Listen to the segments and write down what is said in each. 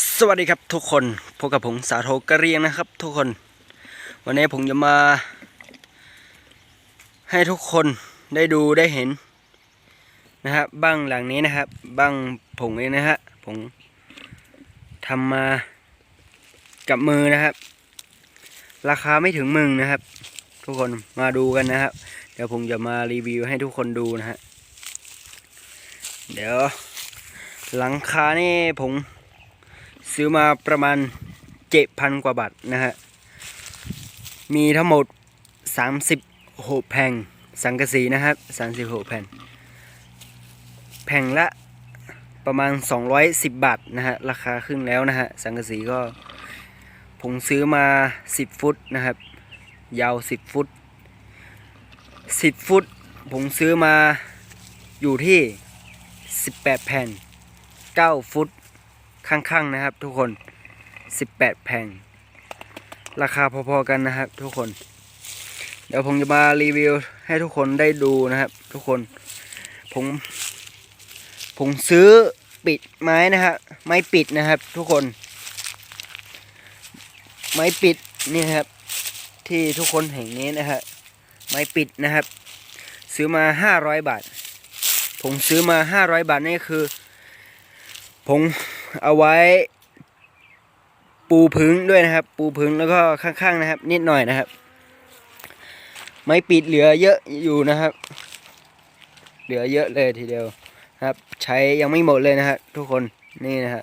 สวัสดีครับทุกคนพบกับผมสาโทกระเรียงนะครับ ทุกคน วันนี้ผมจะมา ให้ทุกคนได้ดูได้เห็นนะครับบ้างหลังนี้นะครับบ้างผมเองนะฮะผมทำมากับมือนะครับ ราคาไม่ถึงมึงนะครับ ทุกคนมาดูกันนะครับ เดี๋ยวผมจะมารีวิวให้ทุกคนดูนะฮะเดี๋ยวหลังคานี่ผม ซื้อมาประมาณเจ็ดพันกว่าบาทนะฮะ มีทั้งหมดสามสิบหกแผ่งสังกะสีนะครับสามสิบหกแผ่น แผ่งละประมาณสองร้อยสิบบาทนะฮะ ราคาขึ้นแล้วนะฮะ สังกะสีก็ ผมซื้อมาสิบฟุตนะครับ ยาวสิบฟุตสิบฟุต ผมซื้อมาอยู่ที่สิบแปดแผ่นเก้าฟุต ข้างๆนะครับทุกคน 18 แผงราคาพอๆกันนะครับ ทุกคน เดี๋ยวผมจะมารีวิวให้ทุกคนได้ดูนะครับ ทุกคนผมผมซื้อปิดไม้นะฮะไม้ปิดนะครับ ทุกคน ไม้ปิดนี่ครับ ที่ทุกคนเห็นนี้นะฮะไม้ปิดนะครับ ซื้อมา500บาท ผมซื้อมา500บาทนี่คือ ผม เอาไว้ ปูพึ่งด้วยนะครับ ปูพึ่งแล้วก็ข้างๆนะครับ นิดหน่อยนะครับ ไม่ปิดเหลือเยอะอยู่นะครับ เหลือเยอะเลยทีเดียวนะครับ ใช้ยังไม่หมดเลยนะฮะทุกคนนี่นะฮะ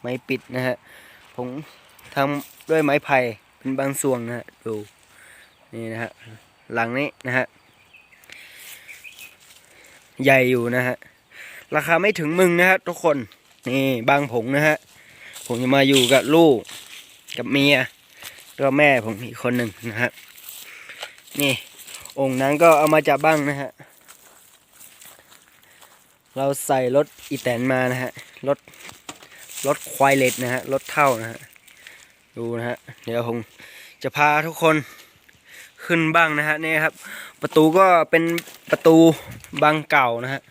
ไม้ปิดนะฮะผมทำด้วยไม้ไผ่เป็นบางส่วนนะฮะดูนี่นะฮะหลังนี้นะฮะใหญ่อยู่นะฮะราคาไม่ถึงมึงนะฮะทุกคน นี่บางผงนะฮะ ผมจะมาอยู่กับลูก กับเมียแล้วแม่ผมอีกคนหนึ่งนะฮะ นี่ องค์นั้นก็เอามาจากบ้างนะฮะ เราใส่รถอีแตนมานะฮะ รถ รถควายเล็ดนะฮะ รถเท่านะฮะ ดูนะฮะ เดี๋ยวผมจะพาทุกคนขึ้นบ้างนะฮะนี่ครับ ประตูก็เป็นประตูบางเก่านะฮะ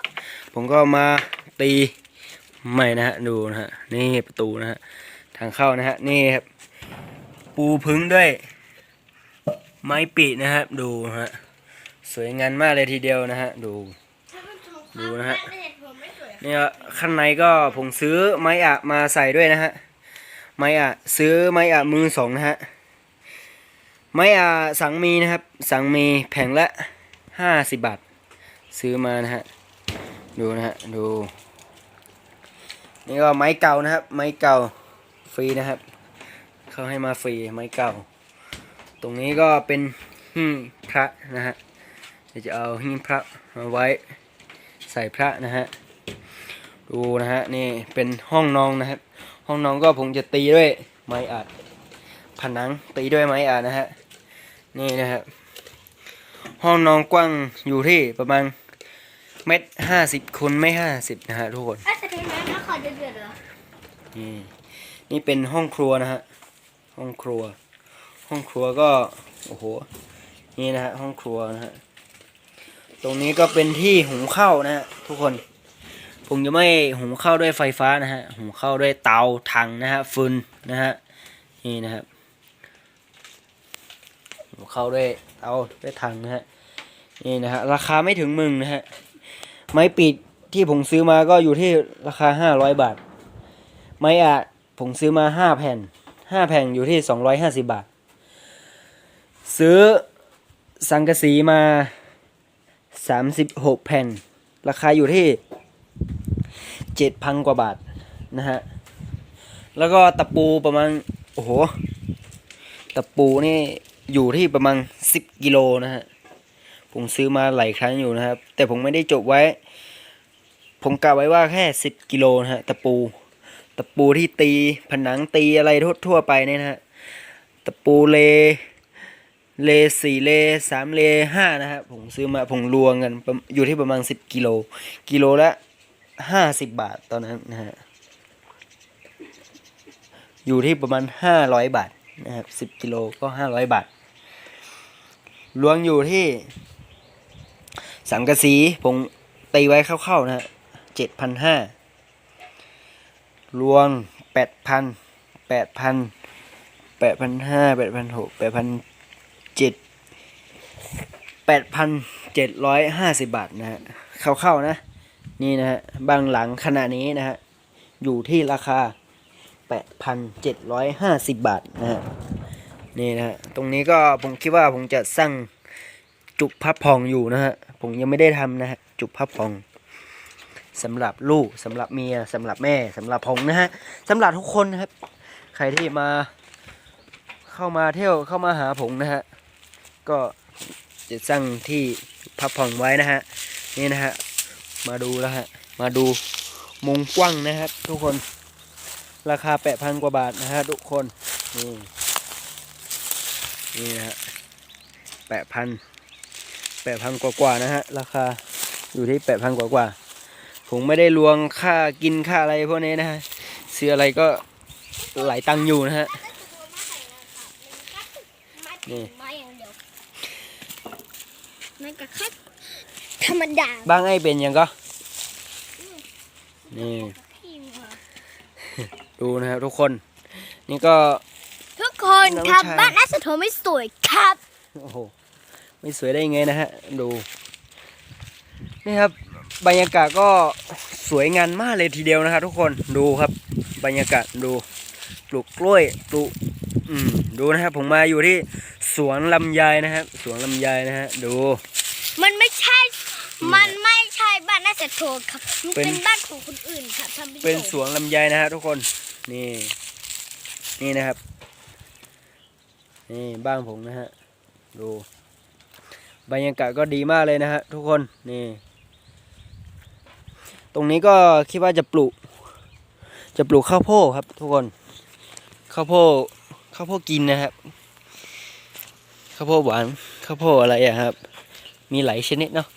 ผมก็มาตี ใหม่นะฮะดูนะฮะนี่ประตูนะฮะทางเข้านะฮะนี่ครับ ปูพึ่งด้วย ไม้ปีนะฮะดูฮะสวยงามมากเลยทีเดียวนะฮะดู ดูนะฮะเนี่ยข้างในก็ผมซื้อไม้อะมาใส่ด้วยนะฮะไม้อะซื้อไม้อะมือสองนะฮะไม้อะสังมีนะครับ สังมีแผงละห้าสิบบาท ซื้อมานะฮะดูนะฮะดู นี่ก็ไม้เก่านะครับ ไม้เก่าฟรีนะครับ เขาให้มาฟรีไม้เก่า ตรงนี้ก็เป็นหิ้งพระนะฮะเดี๋ยวจะเอาหิ้งพระมาไว้ใส่พระนะฮะดูนะฮะนี่เป็นห้องนอนนะครับ ห้องนอนก็ผมจะตีด้วยไม้อัดผนังตีด้วยไม้อัดนะฮะนี่นะครับห้องนอนกว้างอยู่ที่ประมาณเมตรห้าสิบคูณไม่ห้าสิบนะฮะทุกคน อะแต่ทำไมไม่ขอเดือดๆเหรอนี่นี่เป็นห้องครัวนะฮะ ห้องครัว ห้องครัวก็ โอ้โห นี่นะฮะ ห้องครัวนะฮะ ตรงนี้ก็เป็นที่หุงข้าวนะฮะทุกคน ผมจะไม่หุงข้าวด้วยไฟฟ้านะฮะ หุงข้าวด้วยเตาถังนะฮะฟืนนะฮะ นี่นะครับ หุงข้าวด้วยเตาด้วยถังนะฮะ นี่นะฮะ ราคาไม่ถึงมึงนะฮะ ไม้ปิด ที่ผมซื้อมาก็อยู่ที่ราคาห้าร้อยบาท ไม้อะผมซื้อมาห้าแผ่นห้าแผ่นอยู่ที่สองร้อยห้าสิบบาท ซื้อสังกะสีมาสามสิบหกแผ่น ราคาอยู่ที่เจ็ดพันกว่าบาทนะฮะ แล้วก็ตะปูประมาณ โอ้โห ตะปูนี่อยู่ที่ประมาณสิบกิโลนะฮะ ผมซื้อมาหลายครั้งอยู่นะครับ แต่ผมไม่ได้จบไว้ ผมกะไว้ว่าแค่สิบกิโลนะฮะตะปู ตะปูที่ตีผนังตีอะไรทั่วไปเนี่ยนะฮะตะปูเลเลสี่เลสามเลห้านะฮะผมซื้อมาผมรวมกันอยู่ที่ประมาณสิบกิโลกิโลละห้าสิบบาทตอนนั้นนะฮะอยู่ที่ประมาณห้าร้อยบาทนะครับสิบกิโลก็ห้าร้อยบาทรวมอยู่ที่สังกะสีผมตีไว้คร่าวๆนะฮะ เจ็ดพันห้ารวมแปดพันแปดพันแปดพันห้าแปดพันหกแปดพันเจ็ดแปดพันเจ็ดร้อยห้าสิบบาทนะฮะเข้าๆนะ นี่นะฮะบางหลังขณะนี้นะฮะ อยู่ที่ราคาแปดพันเจ็ดร้อยห้าสิบบาทนะฮะนี่นะฮะ ตรงนี้ก็ผมคิดว่าผมจะสร้างจุกพับพองอยู่นะฮะ ผมยังไม่ได้ทำนะฮะ จุกพับพอง สำหรับลูกสำหรับเมียสำหรับแม่สำหรับผมนะฮะสำหรับทุกคนนะครับ ใครที่มาเข้ามาเที่ยวเข้ามาหาผมนะฮะก็จะสร้างที่พับผ่องไว้นะฮะนี่นะฮะมาดูแล้วฮะมาดูมุงกว้างนะครับ ทุกคนราคาแปดพันกว่าบาทนะฮะทุกคนนี่นี่นะฮะแปดพันแปดพันกว่ากว่านะฮะราคาอยู่ที่แปดพันกว่ากว่า ผมไม่ได้ลวงค่ากินค่าอะไรพวกนี้นะฮะซื้ออะไรก็หลายตังค์อยู่นะฮะนี่ไม้อย่างเดียวมันก็แค่ธรรมดาบ้างไอ้เป็นยังก็นี่พี่มาดูนะครับทุกคน นี่ก็ ทุกคนครับน้องชายบ้านน่าสะโทไม่สวยครับโอ้โหไม่สวยได้ยังไงนะฮะดูนี่ครับ บรรยากาศก็สวยงามมากเลยทีเดียวนะครับ ทุกคนดูครับ บรรยากาศดูปลูกกล้วยปลูกอืมดูนะครับ ผมมาอยู่ที่สวนลำไยนะครับ สวนลำไยนะฮะดู มันไม่ใช่ มันไม่ใช่บ้านน่าสะโทครับมันเป็นเป็นบ้านของคนอื่นครับท่านผู้ชมเป็นสวนลำไยนะฮะทุกคนนี่นี่นะครับนี่บ้านผมนะฮะดู บรรยากาศก็ดีมากเลยนะฮะทุกคนนี่ ตรงนี้ก็คิดว่าจะปลูก จะปลูกข้าวโพดครับทุกคน ข้าวโพดข้าวโพดกินนะครับ ข้าวโพดหวานข้าวโพดอะไรอะครับ มีหลายชนิดเนาะ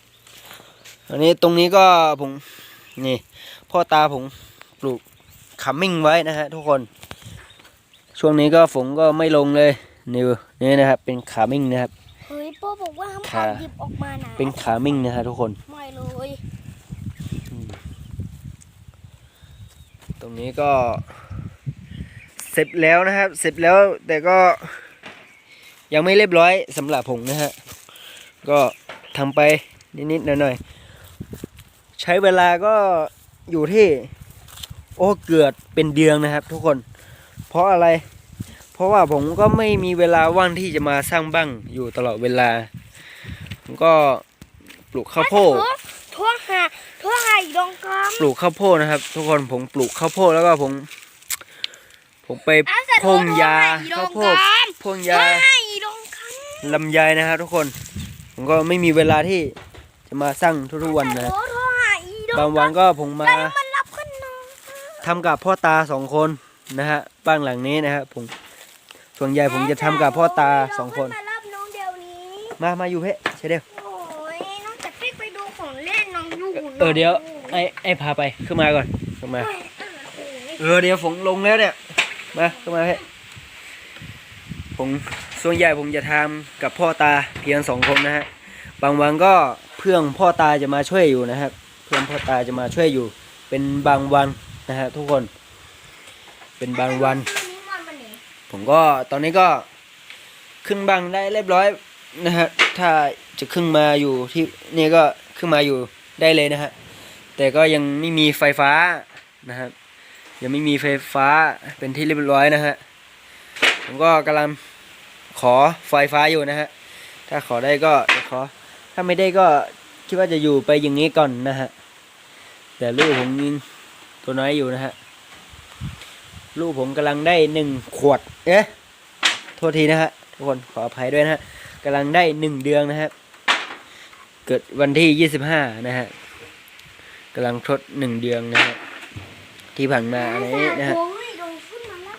อันนี้ตรงนี้ก็ผมนี่พ่อตาผมปลูกขมิ้งไว้นะฮะทุกคน ช่วงนี้ก็ฝนก็ไม่ลงเลยนี่นี่นะครับเป็นขามิ้งนะครับ เฮ้ยโป้บอกว่าห้ามค่ะเอาหยิบออกมานะเป็นขามิ้งนะฮะทุกคน ไม่เลย ตรงนี้ก็เสร็จแล้วนะครับ เสร็จแล้วแต่ก็ยังไม่เรียบร้อยสำหรับผมนะฮะ ก็ทำไปนิดๆหน่อยๆ ใช้เวลาก็อยู่ที่โอ้เกือบเป็นเดือนนะครับ ทุกคน เพราะอะไร เพราะว่าผมก็ไม่มีเวลาว่างที่จะมาสร้างบ้างอยู่ตลอดเวลา ผมก็ปลูกข้าวโพดทั่วหา ดองกอมปลูกข้าวโพดนะครับ ทุกคนผมปลูกข้าวโพดแล้วก็ผม ผมไปอาสะโทพ่นยาทั่วหอีดอข้าวงโพกดอมพ่นทั่วยาหาอีดองกอมลำไยนะครับ ทุกคน ผมก็ไม่มีเวลาที่จะมาสร้างทุกๆวันนะโอ้ทั่วหาอีดองบางวันก็ผมมาแล้วมันรับขึ้นนอนทำกับพ่อตาสองคนนะฮะบ้านหลังนี้นะฮะผมส่วนใหญ่ผมจะทำกับพ่อตาสองคน มารับน้องเดี๋ยวนี้มามาอยู่เพะใช่เดียว เออเดี๋ยวไอ้ไอ้พาไปขึ้นมาก่อนขึ้นมา เออเดี๋ยวผมลงแล้วเนี่ยมาเข้ามาเฮ้ผมส่วนใหญ่ผมจะทำกับพ่อตาเพียงสองคนนะฮะบางวันก็เพื่อนพ่อตาจะมาช่วยอยู่นะครับ เพื่อนพ่อตาจะมาช่วยอยู่ เป็นบางวันนะฮะทุกคน เป็นบางวัน ผมก็ตอนนี้ก็ขึ้นบังได้เรียบร้อยนะฮะถ้าจะขึ้นมาอยู่ที่นี่ก็ขึ้นมาอยู่ ได้เลยนะฮะแต่ก็ยังไม่มีไฟฟ้านะครับยังไม่มีไฟฟ้าเป็นที่เรียบร้อยนะฮะผมก็กำลังขอไฟฟ้าอยู่นะฮะถ้าขอได้ก็จะขอ ถ้าไม่ได้ก็คิดว่าจะอยู่ไปอย่างนี้ก่อนนะฮะแต่ลูกผมยังตัวน้อยอยู่นะฮะลูกผมกำลังได้หนึ่งขวดเอ๊ะโทษทีนะฮะทุกคนขออภัยด้วยนะฮะกำลังได้หนึ่งเดือนนะฮะ เกิดวันที่ยี่สิบห้านะฮะกำลังทดหนึ่งเดือนนะฮะที่ผ่านมาอะไรนี้นะฮะโอ้ยโดนขึ้นมาแล้ว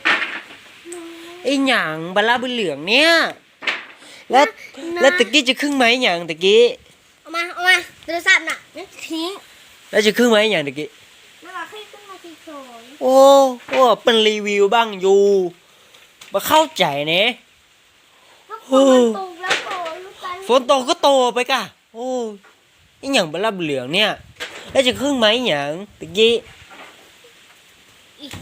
ไอ้หยางบลาบุเหลืองเนี่ย แล้วแล้วตะกี้จะครึ่งไหมหยางตะกี้เอามาเอามาโทรศัพท์น่ะนั่นทิ้งแล้วจะครึ่งไหมหยางตะกี้นั่นเราให้ขึ้นมาทีโฉยโอ้โอ้เป็นรีวิวบ้างอยู่มาเข้าใจเนี่ยถ้าฝนมันตกแล้วโตลูกกันฝนตกก็โตไปกะ โอ้ยไอ้หยางบลาบุเหลืองเนี่ย แล้วจะครึ่งไหมหยางตะกี้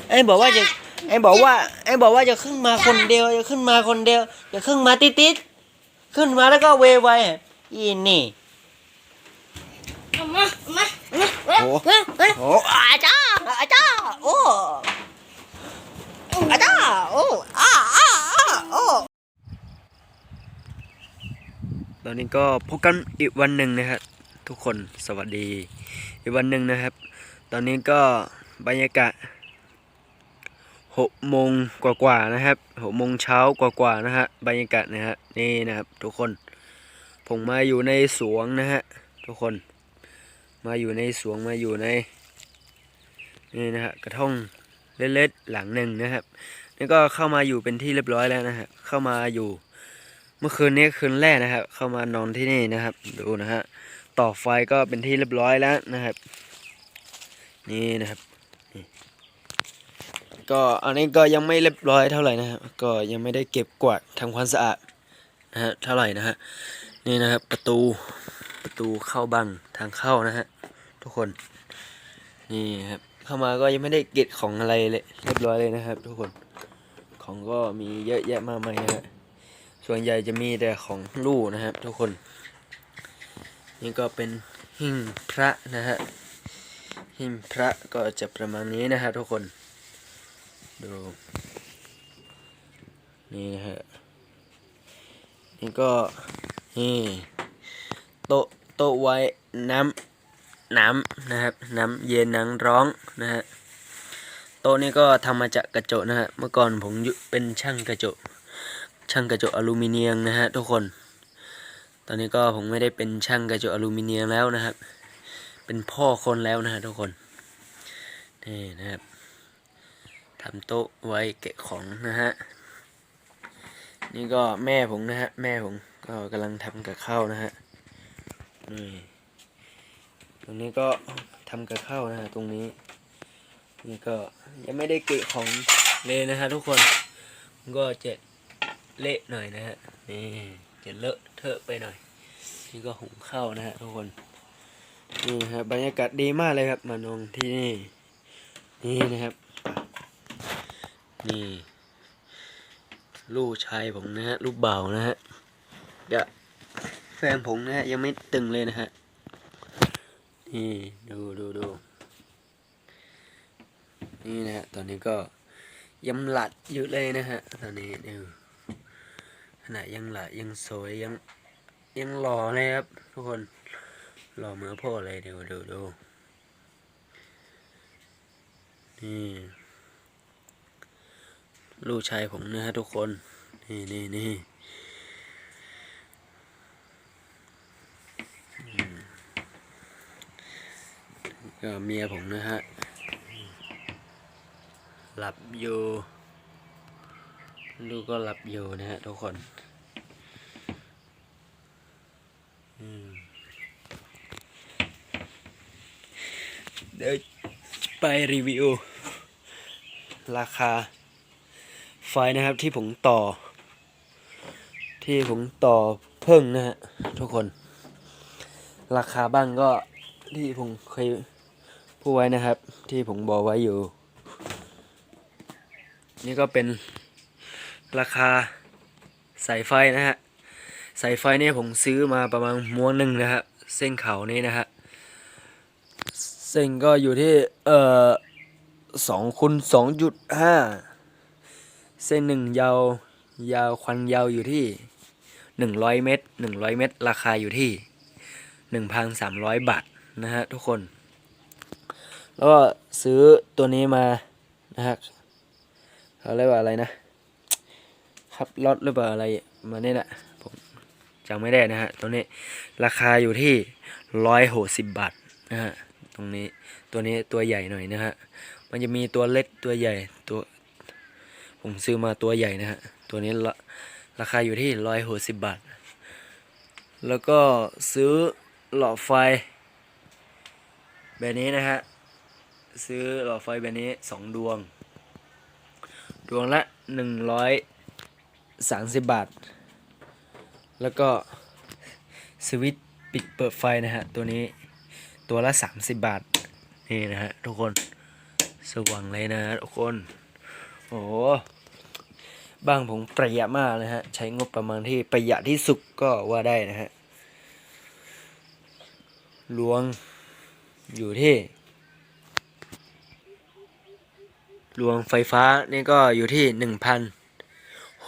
ไอ้บอกว่าจะไอ้บอกว่าไอ้บอกว่าจะขึ้นมาคนเดียวจะขึ้นมาคนเดียวจะขึ้นมาติดติดๆขึ้นมาแล้วก็เวไวอะอีนี่เอามาเอามาเอามาโอ้เว้ยเว้ยโอ้อาจ้าอาจ้าโอ้อาจ้าโอ้อาอาอาโอ้ ตอนนี้ก็พบกันอีกวันหนึ่งนะครับทุกคนสวัสดี อีกวันหนึ่งนะครับ ตอนนี้ก็บรรยากาศหกโมงกว่าๆนะครับหกโมงเช้ากว่าๆนะฮะบรรยากาศนะฮะนี่นะครับทุกคน ผมมาอยู่ในสวนนะฮะทุกคน มาอยู่ในสวนมาอยู่ในนี่นะฮะกระท่อมเล็กๆหลังหนึ่งนะครับนี่ก็เข้ามาอยู่เป็นที่เรียบร้อยแล้วนะฮะเข้ามาอยู่ เมื่อคืนนี้คืนแรกนะครับ เข้ามานอนที่นี่นะครับ ดูนะฮะต่อไฟก็เป็นที่เรียบร้อยแล้วนะครับ นี่นะครับก็อันนี้ก็ยังไม่เรียบร้อยเท่าไหร่นะครับก็ยังไม่ได้เก็บกวาดทำความสะอาดนะฮะเท่าไหร่นะฮะนี่นะครับประตูประตูเข้าบังทางเข้านะฮะทุกคนนี่ครับเข้ามาก็ยังไม่ได้เก็บของอะไรเลยเรียบร้อยเลยนะครับ ทุกคนของก็มีเยอะแยะมากมายนะฮะ ส่วนใหญ่จะมีแต่ของลูกนะครับ ทุกคน นี่ก็เป็นหิ้งพระนะฮะหิ้งพระก็จะประมาณนี้นะฮะทุกคนดูนี่นะฮะนี่ก็นี่โต๊ะโต๊ะไว้น้ำน้ำนะครับน้ำเย็นน้ำร้องนะฮะโต๊ะนี้ก็ทำมาจากกระจกนะฮะเมื่อก่อนผมยุเป็นช่างกระจก ช่างกระจกอลูมิเนียมนะฮะทุกคน ตอนนี้ก็ผมไม่ได้เป็นช่างกระจกอลูมิเนียมแล้วนะครับ เป็นพ่อคนแล้วนะฮะทุกคน นี่นะครับทำโต๊ะไว้เก็บของนะฮะ นี่ก็แม่ผมนะฮะ แม่ผมก็กำลังทำกับข้าวนะฮะ นี่ตรงนี้ก็ทำกับข้าวนะฮะตรงนี้ นี่ก็ยังไม่ได้เกะของเลยนะฮะทุกคนมันก็จะ เละหน่อยนะฮะนี่จะเลอะเทอะไปหน่อย นี่ก็หุงข้าวนะฮะทุกคนนี่ครับบรรยากาศดีมากเลยครับมานองที่นี่ นี่นะครับ นี่ ลูกชายผมนะฮะลูกเบานะฮะเดี๋ยวแฟนผมนะฮะยังไม่ตึงเลยนะฮะนี่ดูดูดูนี่นะฮะตอนนี้ก็ยังหลัดอยู่เลยนะฮะตอนนี้ดู ขณะยังหลัดยังสวยยังยังหล่อเลยครับ ทุกคนหล่อเหมือพ่อเลยเดูดูดูนี่ลูกชายผมนะฮะทุกคน นี่นี่นี่ก็เมียผมนะฮะ หลับอยู่ ลูกก็หลับอยู่นะฮะทุกคน เดี๋ยวไปรีวิว ราคา ไฟนะครับที่ผมต่อ ที่ผมต่อเพิ่งนะฮะทุกคน ราคาบ้างก็ที่ผมเคยพูดไว้นะครับ ที่ผมบอกไว้อยู่ นี่ก็เป็น ราคาสายไฟนะฮะสายไฟเนี่ยผมซื้อมาประมาณม้วนหนึ่งนะครับเส้นเขานี่นะฮะเส้นก็อยู่ที่เอ่อสองคูณสองจุดห้าเส้นหนึ่งยาวยาวควันยาวอยู่ที่หนึ่งร้อยเมตรหนึ่งร้อยเมตร ราคาอยู่ที่หนึ่งพันสามร้อยบาทนะฮะทุกคน แล้วก็ซื้อตัวนี้มานะฮะเขาเรียกว่าอะไรนะ ครับรถหรือเปล่าอะไรมาเนี่ยนะผมจำไม่ได้นะฮะตัวนี้ราคาอยู่ที่ร้อยหกสิบบาทนะฮะตรงนี้ตัวนี้ตัวใหญ่หน่อยนะฮะมันจะมีตัวเล็กตัวใหญ่ตัวผมซื้อมาตัวใหญ่นะฮะตัวนี้ละราคาอยู่ที่ร้อยหกสิบบาท แล้วก็ซื้อหลอดไฟ แบบนี้นะฮะซื้อหลอดไฟแบบนี้สองดวง ดวงละหนึ่งร้อย สามสิบบาท แล้วก็สวิตปิดเปิดไฟนะฮะ ตัวนี้ตัวละสามสิบบาท นี่นะฮะ ทุกคนสว่างเลยนะฮะทุกคน โอ้บ้างผมประหยัดมากเลยฮะ ใช้งบประมาณที่ประหยัดที่สุดก็ว่าได้นะฮะหลวงอยู่ที่ลวงไฟฟ้านี่ก็อยู่ที่หนึ่งพัน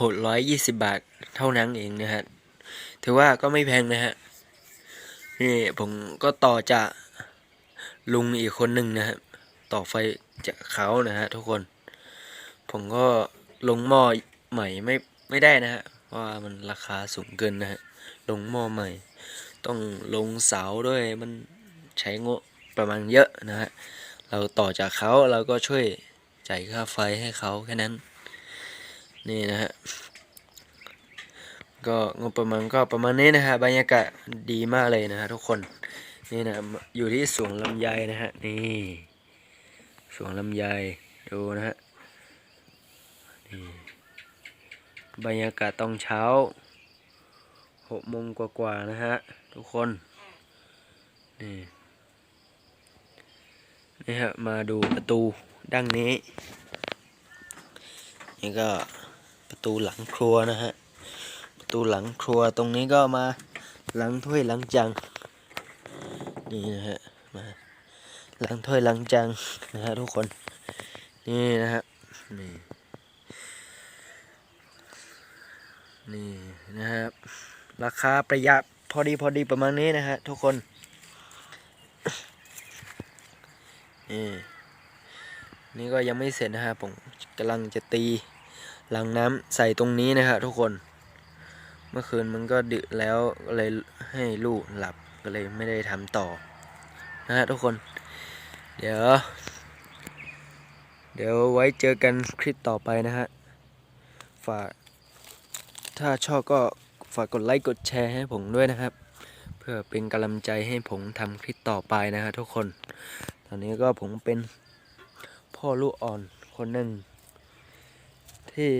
หกร้อยยี่สิบบาทเท่านั้นเองนะฮะ ถือว่าก็ไม่แพงนะฮะ นี่ผมก็ต่อจากลุงอีกคนหนึ่งนะฮะ ต่อไฟจากเขานะฮะทุกคน ผมก็ลงหม้อใหม่ไม่ไม่ได้นะฮะ เพราะว่ามันราคาสูงเกินนะฮะ ลงหม้อใหม่ ต้องลงเสาด้วยมันใช้งบประมาณเยอะนะฮะ เราต่อจากเขาเราก็ช่วยจ่ายค่าไฟให้เขาแค่นั้น นี่นะฮะก็งบประมาณก็ประมาณนี้นะฮะบรรยากาศดีมากเลยนะฮะทุกคนนี่นะอยู่ที่สวนลำไยนะฮะนี่สวนลำไยดูนะฮะนี่บรรยากาศตอนเช้าหกโมงกว่าๆนะฮะทุกคนนี่นี่ฮะมาดูประตูดังนี้นี่ก็ ประตูหลังครัวนะฮะ ประตูหลังครัวตรงนี้ก็มาล้างถ้วยล้างจานนี่นะฮะ มาล้างถ้วยล้างจานนะฮะทุกคน นี่นะฮะ นี่ นี่นะครับราคาประหยัดพอดีพอดีประมาณนี้นะฮะทุกคน นี่ นี่ก็ยังไม่เสร็จนะฮะผมกำลังจะตี หลังน้ำใส่ตรงนี้นะฮะทุกคน เมื่อคืนมันก็ดึกแล้วก็เลยให้ลูกหลับก็เลยไม่ได้ทำต่อนะฮะทุกคน เดี๋ยว เดี๋ยวไว้เจอกันคลิปต่อไปนะฮะฝากถ้าชอบก็ฝากกดไลค์กดแชร์ให้ผมด้วยนะครับ เพื่อเป็นกำลังใจให้ผมทำคลิปต่อไปนะฮะทุกคน ตอนนี้ก็ผมเป็นพ่อลูกอ่อนคนหนึ่ง ที่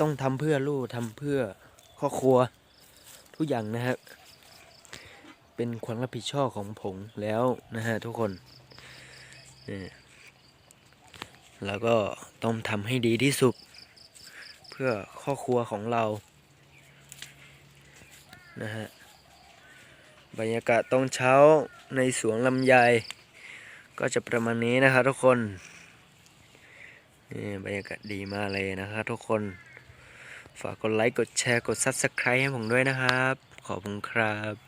ต้องทำเพื่อลูกทำเพื่อครอบครัวทุกอย่างนะครับเป็นความรับผิดชอบของผมแล้วนะฮะทุกคนนี่แล้วก็ต้องทำให้ดีที่สุด เพื่อครอบครัวของเรานะฮะบรรยากาศต้อนเช้าในสวนลำไยก็จะประมาณนี้นะครับทุกคน นี่บรรยากาศดีมากเลยนะครับทุกคน ฝากกดไลค์ กดแชร์ กด Subscribe ให้ผมด้วยนะครับ ขอบคุณครับ